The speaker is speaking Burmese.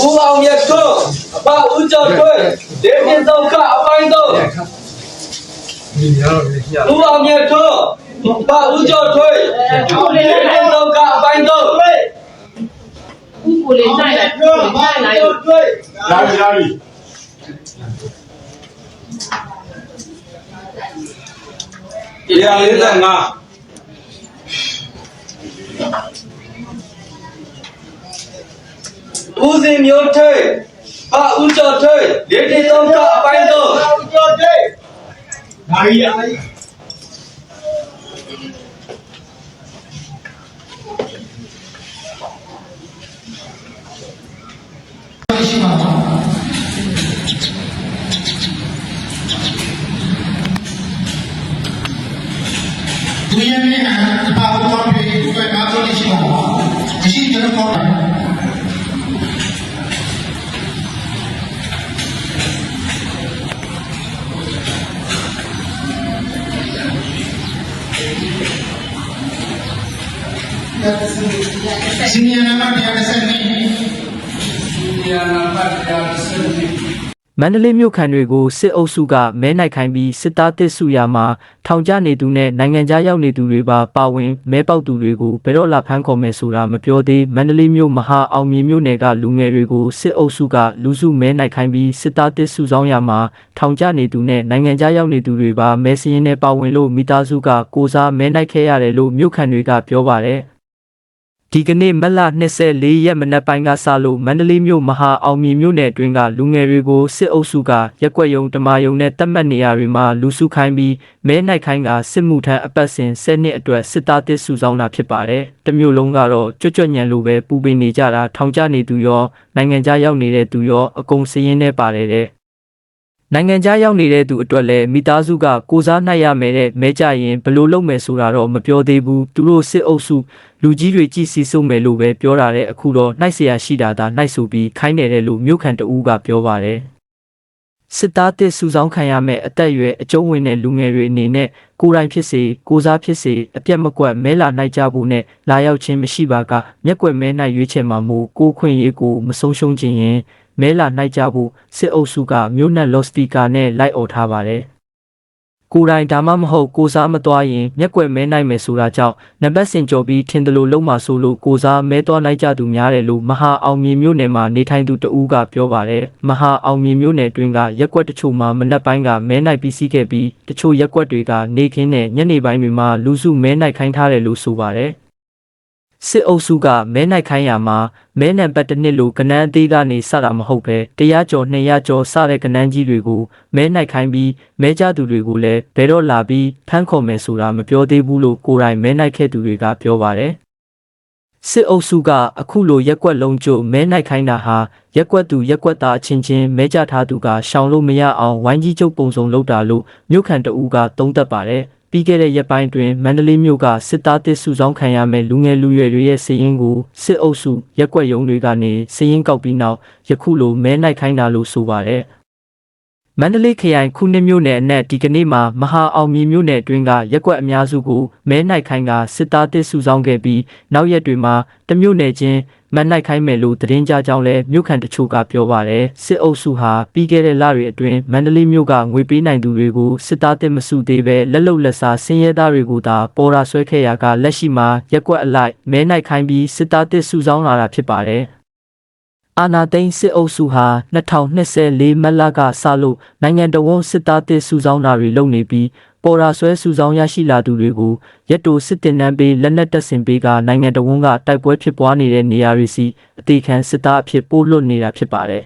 ဦးအောင်မြတ်ထွန်းအဘဦး ကျော်ထွန်းဒေပြင်းသောကအပိုင်းတော့ဦးအောင်မြတ်ထွန်းအဘဦးကျော်ထွန်းဒေပြင်းသောကအပိုင်းတော့ဦးကိုလေးနိုင်လိုက်ကိုလေးနိုင် လိုက်လာပြီလာ စီနီယာနံပါတ်130နှစ်မန္တလေးမြို့ခံတွေကိုစစ်အုပ်စုကမဲနိုင်ခိုင်းပြီးစစ်သားတစ်စုရာမှာထောင်ကျနေသူနဲ့နိုင်ငံခြားရောက်နေသူတွေပါပါဝင်မဲပေါက်သူတွေကိုဘယ်တော့လာဖမ်းခေါ်မယ်ဆိုတာမပြောသေးမန္တလေးမြို့မဟာအောင်မြေမြို့နယ်ကလူငယ်တွေကိုစစ်အုပ်စုကလူစုမဲနိုင်ခိုင်းပြီးစစ်သားတစ်စုဆောင်ရာမှာထောင်ကျနေသူနဲ့နိုင်ငံခြားရောက်နေသူတွေပါမဲစရင်နဲ့ပါဝင်လို့မိသားစုကကိုစားမဲနိုင်ခဲ့ရတယ်လို့မြို့ခံတွေကပြောပါတယ် ဒီကနေ့မက်လ24ရက်မနက်ပိုင်းကစလို့မန္တလေးမြို့မဟာအောင်မြေမြို့နယ်အတွင်းကလူငယ်တွေကိုစစ်အုပ်စုကရက်ကွက်ယုံတမာယုံနဲ့တတ်မှတ်နေရာတွေမှာလူစုခိုင်းပြီးမဲနိုင်ခိုင်းကစစ်မှုထမ်းအပတ်စဉ်10နှစ်အတွက်စစ်သားတစ်စုဆောင်တာဖြစ်ပါတယ်။တမျိုးလုံးကတော့ကြွကြွညံလိုပဲပူပင်နေကြတာထောင်ကျနေသူရောနိုင်ငံခြားရောက်နေတဲ့သူရောအကုန်စည်ရင်းနဲ့ပါတယ်တဲ့။ နိုင်ငံခြားရောက်နေတဲ့သူအတွက်လည်းမိသားစုကကိုစားနှိုက်ရမယ်တဲ့မဲကြရင်ဘယ်လို့လုပ်မယ်ဆိုတာတော့မပြောသေးဘူးသူတို့စစ်အုပ်စုလူကြီးတွေကြည်စီစုံမယ်လို့ပဲပြောတာတဲ့အခုတော့နှိုက်เสียရှိတာဒါနှိုက်ဆိုပြီးခိုင်းနေတယ်လို့မြို့ခံတဦးကပြောပါတယ်စစ်သားတစ်စုဆောင်ခံရမဲ့အသက်အရွယ်အကျုံးဝင်တဲ့လူငယ်တွေအနေနဲ့ကိုယ်တိုင်ဖြစ်စေကိုစားဖြစ်စေအပြတ်မကွက်မဲလာနိုင်ကြဖို့နဲ့လာရောက်ခြင်းမရှိပါကမျက်ကွယ်မဲနိုင်ရွေးချယ်မှာမို့ကိုယ်ခွင့်ရေးကိုမဆုံးရှုံးခြင်းရင် မဲလာနိုင်ကြဖို့စစ်အုပ်စုကမြို့နယ်လော့စပီကာနဲ့လိုက်អော်ထားပါတယ်။ကိုယ်တိုင်ဒါမှမဟုတ်ကိုစားမသွားရင်မျက်ကွယ်မဲနိုင်မယ်ဆိုတာကြောင့်နံပါတ်စင်ကြော်ပြီးထင်တယ်လို့လုံးမှာဆိုလို့ကိုစားမဲသွားနိုင်ကြသူများတယ်လို့မဟာအောင်မြင်မြို့နယ်မှာနေထိုင်သူတဦးကပြောပါတယ်။မဟာအောင်မြင်မြို့နယ်တွင်းကရက်ကွက်တချို့မှာမနက်ပိုင်းကမဲနိုင်ပြီးစီးခဲ့ပြီးတချို့ရက်ကွက်တွေကနေခင်းနဲ့ညနေပိုင်းတွေမှာလူစုမဲနိုင်ခိုင်းထားတယ်လို့ဆိုပါတယ်။ စစ်အုပ်စုကမဲနိုင်ခိုင်းရမှာမဲနံပါတ်တစ်နှစ်လိုကနန်းအသေးကနေစတာမဟုတ်ပဲတရားကျော်200ကျော်စတဲ့ကနန်းကြီးတွေကိုမဲနိုင်ခိုင်းပြီးမဲကြသူတွေကိုလည်းဘယ်တော့လာပြီးဖမ်းခေါ်မယ်ဆိုတာမပြောသေးဘူးလို့ကိုယ်တိုင်မဲနိုင်ခဲ့သူတွေကပြောပါတယ်စစ်အုပ်စုကအခုလိုရက်ကွက်လုံးကျို့မဲနိုင်ခိုင်းတာဟာရက်ကွက်သူရက်ကွက်သားအချင်းချင်းမဲကြထားသူကရှောင်လို့မရအောင်ဝိုင်းကြီးချုပ်ပုံစုံလုပ်တာလို့မြို့ခံတအူးကသုံးသပ်ပါတယ် ပြီးခဲ့တဲ့ရက်ပိုင်းတွင်မန္တလေးမြို့ကစစ်သားတစ်စုဆောင်ခံရမဲ့လူငယ်လူရွယ်တွေရဲ့စီးရင်ကိုစစ်အုပ်စုရက်ကွက်ရုံးတွေကနေစီးရင်ကောက်ပြီးနောက်ယခုလိုမဲနိုင်ခိုင်းတာလို့ဆိုပါတယ် မန္တလေးခရိုင်ခုနှစ်မြို့နယ်အနက်ဒီကနေ့မှာမဟာအောင်မြေမြို့နယ်အတွင်းကရက်ကွက်အများစုကိုမဲနိုင်ခိုင်းကစစ်သားတစ်စုဆောင်ခဲ့ပြီးနောက်ရက်တွေမှာတမြို့နယ်ချင်းမန်နိုင်ခိုင်းမယ်လို့သတင်းကြကြောင်းလဲမြို့ခံတချို့ကပြောပါတယ်စစ်အုပ်စုဟာပြီးခဲ့တဲ့လတွေအတွင်းမန္တလေးမြို့ကငွေပေးနိုင်သူတွေကိုစစ်သားတစ်မစုသေးပဲလက်လုံလက်စားဆင်းရဲသားတွေကိုသာပေါ်ရာဆွဲခဲ့ရကလက်ရှိမှာရက်ကွက်အလိုက်မဲနိုင်ခိုင်းပြီးစစ်သားတစ်စုဆောင်လာတာဖြစ်ပါတယ် အာနာသိန်းစစ်အုပ်စုဟာ2024မတ်လကစလို့နိုင်ငံတော်ဝန်စစ်သားတစ်စုဆောင်တာတွေလုပ်နေပြီးပေါ်ရာဆွဲစုဆောင်ရရှိလာသူတွေကိုရက်တိုစစ်တင်နှန်းပေးလက်နက်တပ်ဆင်ပေးကနိုင်ငံတော်ဝန်ကတိုက်ပွဲဖြစ်ပွားနေတဲ့နေရာတွေစီအသေးခံစစ်သားအဖြစ်ပို့လွတ်နေတာဖြစ်ပါတယ်